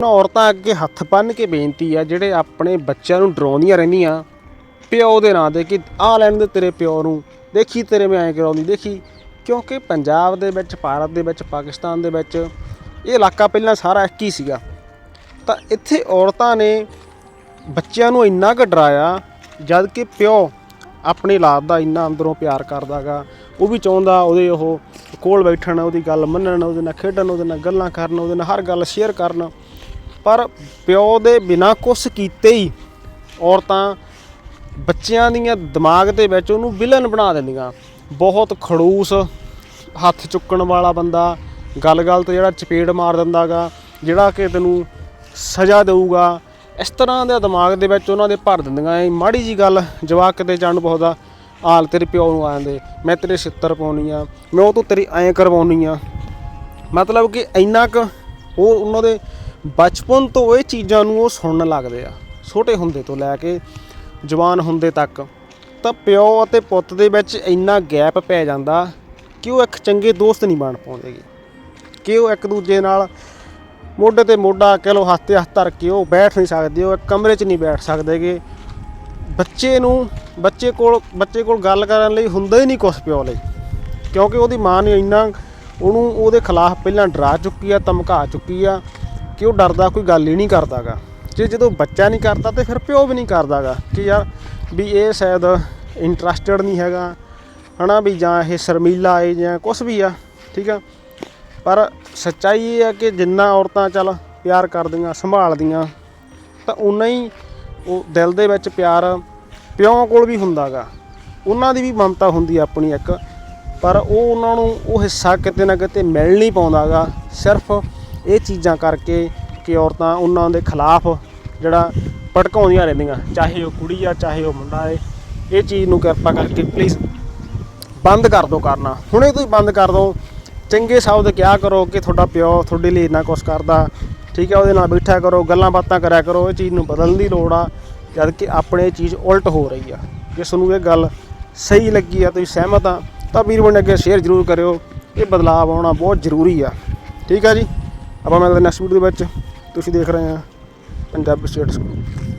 ਉਹਨਾਂ ਔਰਤਾਂ ਅੱਗੇ ਹੱਥ ਬੰਨ੍ਹ ਕੇ ਬੇਨਤੀ ਆ, ਜਿਹੜੇ ਆਪਣੇ ਬੱਚਿਆਂ ਨੂੰ ਡਰਾਉਂਦੀਆਂ ਰਹਿੰਦੀਆਂ, ਪਿਓ ਦੇ ਨਾਂ ਤੇ ਕਿ ਆ ਲੈਣ ਦੇ ਤੇਰੇ ਪਿਓ ਨੂੰ, ਦੇਖੀ ਤੇਰੇ ਮੈਂ ਐਂ ਕਰਾਉਂਦੀ, ਦੇਖੀ। ਕਿਉਂਕਿ ਪੰਜਾਬ ਦੇ ਵਿੱਚ, ਭਾਰਤ ਦੇ ਵਿੱਚ, ਪਾਕਿਸਤਾਨ ਦੇ ਵਿੱਚ ਇਹ ਇਲਾਕਾ ਪਹਿਲਾਂ ਸਾਰਾ ਇੱਕ ਹੀ ਸੀਗਾ। ਤਾਂ ਇੱਥੇ ਔਰਤਾਂ ਨੇ ਬੱਚਿਆਂ ਨੂੰ ਇੰਨਾ ਕੁ ਡਰਾਇਆ, ਜਦ ਕਿ ਪਿਓ ਆਪਣੀ ਔਲਾਦ ਦਾ ਇੰਨਾ ਅੰਦਰੋਂ ਪਿਆਰ ਕਰਦਾਗਾ। ਉਹ ਵੀ ਚਾਹੁੰਦਾ ਉਹਦੇ ਉਹ ਕੋਲ ਬੈਠਣ, ਉਹਦੀ ਗੱਲ ਮੰਨਣ, ਉਹਦੇ ਨਾਲ ਖੇਡਣ, ਉਹਦੇ ਨਾਲ ਗੱਲਾਂ ਕਰਨ, ਉਹਦੇ ਨਾਲ ਹਰ ਗੱਲ ਸ਼ੇਅਰ ਕਰਨ। ਪਰ ਪਿਓ ਦੇ ਬਿਨਾਂ ਕੁਛ ਕੀਤੇ ਹੀ ਔਰਤਾਂ ਬੱਚਿਆਂ ਦੀਆਂ ਦਿਮਾਗ ਦੇ ਵਿੱਚ ਉਹਨੂੰ ਵਿਲਨ ਬਣਾ ਦਿੰਦੀਆਂ। ਬਹੁਤ ਖੜੂਸ, ਹੱਥ ਚੁੱਕਣ ਵਾਲਾ ਬੰਦਾ, ਗੱਲ-ਗੱਲ ਤੇ ਜਿਹੜਾ ਚਪੇੜ ਮਾਰ ਦਿੰਦਾਗਾ, ਜਿਹੜਾ ਕਿ ਤੈਨੂੰ ਸਜ਼ਾ ਦੇਊਗਾ, ਇਸ ਤਰ੍ਹਾਂ ਦੇ ਦਿਮਾਗ ਦੇ ਵਿੱਚ ਉਹਨਾਂ ਦੇ ਭਰ ਦਿੰਦੀਆਂ। ਐ ਮਾੜੀ ਜੀ ਗੱਲ, ਜਵਾਕ ਕਿਤੇ ਜਾਣ ਬਹੁਤਾ ਆਲ ਤੇਰੇ ਪਿਓ ਨੂੰ ਆ ਜਾਂਦੇ ਮੈਂ ਤੇਰੇ ਸਿੱਤਰ ਪਾਉਣੀ ਆ, ਮੈਂ ਉਹ ਤੋਂ ਤੇਰੀ ਐਂ ਕਰਵਾਉਣੀ ਆ। ਮਤਲਬ ਕਿ ਇੰਨਾ ਕੁ ਉਹ ਉਹਨਾਂ ਦੇ ਬਚਪਨ ਤੋਂ ਇਹ ਚੀਜ਼ਾਂ ਨੂੰ ਉਹ ਸੁਣਨ ਲੱਗਦੇ ਆ, ਛੋਟੇ ਹੁੰਦੇ ਤੋਂ ਲੈ ਕੇ ਜਵਾਨ ਹੁੰਦੇ ਤੱਕ। ਤਾਂ ਪਿਓ ਅਤੇ ਪੁੱਤ ਦੇ ਵਿੱਚ ਇੰਨਾ ਗੈਪ ਪੈ ਜਾਂਦਾ ਕਿ ਉਹ ਇੱਕ ਚੰਗੇ ਦੋਸਤ ਨਹੀਂ ਬਣ ਪਾਉਂਦੇਗੇ ਕਿ ਉਹ ਇੱਕ ਦੂਜੇ ਨਾਲ ਮੋਢੇ ਤੇ ਮੋਢਾ ਕਹਿ ਲਓ ਹੱਥ ਤੇ ਹੱਥ ਧਰ ਕੇ ਉਹ ਬੈਠ ਨਹੀਂ ਸਕਦੇ, ਉਹ ਕਮਰੇ 'ਚ ਨਹੀਂ ਬੈਠ ਸਕਦੇਗੇ ਬੱਚੇ ਨੂੰ, ਬੱਚੇ ਕੋਲ ਬੱਚੇ ਕੋਲ ਗੱਲ ਕਰਨ ਲਈ ਹੁੰਦਾ ਹੀ ਨਹੀਂ ਕੁਛ ਪਿਓ ਲਈ। ਕਿਉਂਕਿ ਉਹਦੀ ਮਾਂ ਨੇ ਇੰਨਾ ਉਹਨੂੰ ਉਹਦੇ ਖਿਲਾਫ ਪਹਿਲਾਂ ਡਰਾ ਚੁੱਕੀ ਆ, ਧਮਕਾ ਚੁੱਕੀ ਆ। ਕਿ ਉਹ ਡਰਦਾ, ਕੋਈ ਗੱਲ ਹੀ ਨਹੀਂ ਕਰਦਾਗਾ। ਜੇ ਜਦੋਂ ਬੱਚਾ ਨਹੀਂ ਕਰਦਾ ਤੇ ਫਿਰ ਪਿਓ ਵੀ ਨਹੀਂ ਕਰਦਾਗਾ ਕਿ ਯਾਰ ਵੀ ਇਹ ਸ਼ਾਇਦ ਇੰਟਰਸਟਡ ਨਹੀਂ ਹੈਗਾ, ਹਨਾ ਵੀ ਜਾਂ ਇਹ ਸ਼ਰਮੀਲਾ ਹੈ ਜਾਂ ਕੁਝ ਵੀ ਆ, ਠੀਕ ਆ? ਪਰ ਸੱਚਾਈ ਇਹ ਆ ਕਿ ਜਿੰਨਾ ਔਰਤਾਂ ਚੱਲ ਪਿਆਰ ਕਰਦੀਆਂ, ਸੰਭਾਲਦੀਆਂ, ਤਾਂ ਉਨਾ ਹੀ ਉਹ ਦਿਲ ਦੇ ਵਿੱਚ ਪਿਆਰ ਪਿਓ ਕੋਲ ਵੀ ਹੁੰਦਾਗਾ। ਉਹਨਾਂ ਦੀ ਵੀ ਮਮਤਾ ਹੁੰਦੀ ਆਪਣੀ ਇੱਕ, ਪਰ ਉਹ ਉਹਨਾਂ ਨੂੰ ਉਹ ਹਿੱਸਾ ਕਿਤੇ ਨਾ ਕਿਤੇ ਮਿਲ ਨਹੀਂ ਪਾਉਂਦਾਗਾ, ਸਿਰਫ ਇਹ ਚੀਜ਼ਾਂ ਕਰਕੇ ਕਿ ਔਰਤਾਂ ਉਹਨਾਂ ਦੇ ਖਿਲਾਫ ਜਿਹੜਾ ਭੜਕਾਉਂਦੀਆਂ ਰਹਿੰਦੀਆਂ, ਚਾਹੇ ਉਹ ਕੁੜੀ ਆ, ਚਾਹੇ ਉਹ ਮੁੰਡਾ ਹੈ ਇਹ ਚੀਜ਼ ਨੂੰ ਕਿਰਪਾ ਕਰਕੇ ਪਲੀਜ਼ ਬੰਦ ਕਰ ਦਿਓ ਕਰਨਾ। ਹੁਣੇ ਤੁਸੀਂ ਬੰਦ ਕਰ ਦਿਓ। ਚੰਗੇ ਸ਼ਬਦ ਕਿਹਾ ਕਰੋ ਕਿ ਤੁਹਾਡਾ ਪਿਓ ਤੁਹਾਡੇ ਲਈ ਇੰਨਾ ਕੁਛ ਕਰਦਾ। ਠੀਕ ਹੈ, ਉਹਦੇ ਨਾਲ ਬੈਠਿਆ ਕਰੋ, ਗੱਲਾਂ ਬਾਤਾਂ ਕਰਿਆ ਕਰੋ, ਇਹ ਚੀਜ਼ ਨੂੰ ਬਦਲਣ ਦੀ ਲੋੜ ਆ, ਜਦ ਕਿ ਆਪਣੇ ਇਹ ਚੀਜ਼ ਉਲਟ ਹੋ ਰਹੀ ਆ। ਜੇ ਤੁਹਾਨੂੰ ਇਹ ਗੱਲ ਸਹੀ ਲੱਗੀ ਆ, ਤੁਸੀਂ ਸਹਿਮਤ ਆ, ਤਾਂ ਵੀਰ ਬਣ ਅੱਗੇ ਸ਼ੇਅਰ ਜ਼ਰੂਰ ਕਰਿਓ। ਇਹ ਬਦਲਾਅ ਆਉਣਾ ਬਹੁਤ ਜ਼ਰੂਰੀ ਆ। ਠੀਕ ਆ ਜੀ? ਆਪਾਂ ਮਿਲਦੇ ਨੈਕਸਟ ਵੀਡੀਓ ਦੇ ਵਿੱਚ। ਤੁਸੀਂ ਦੇਖ ਰਹੇ ਆ ਪੰਜਾਬੀ ਸਟੇਟ ਸਕੂਲ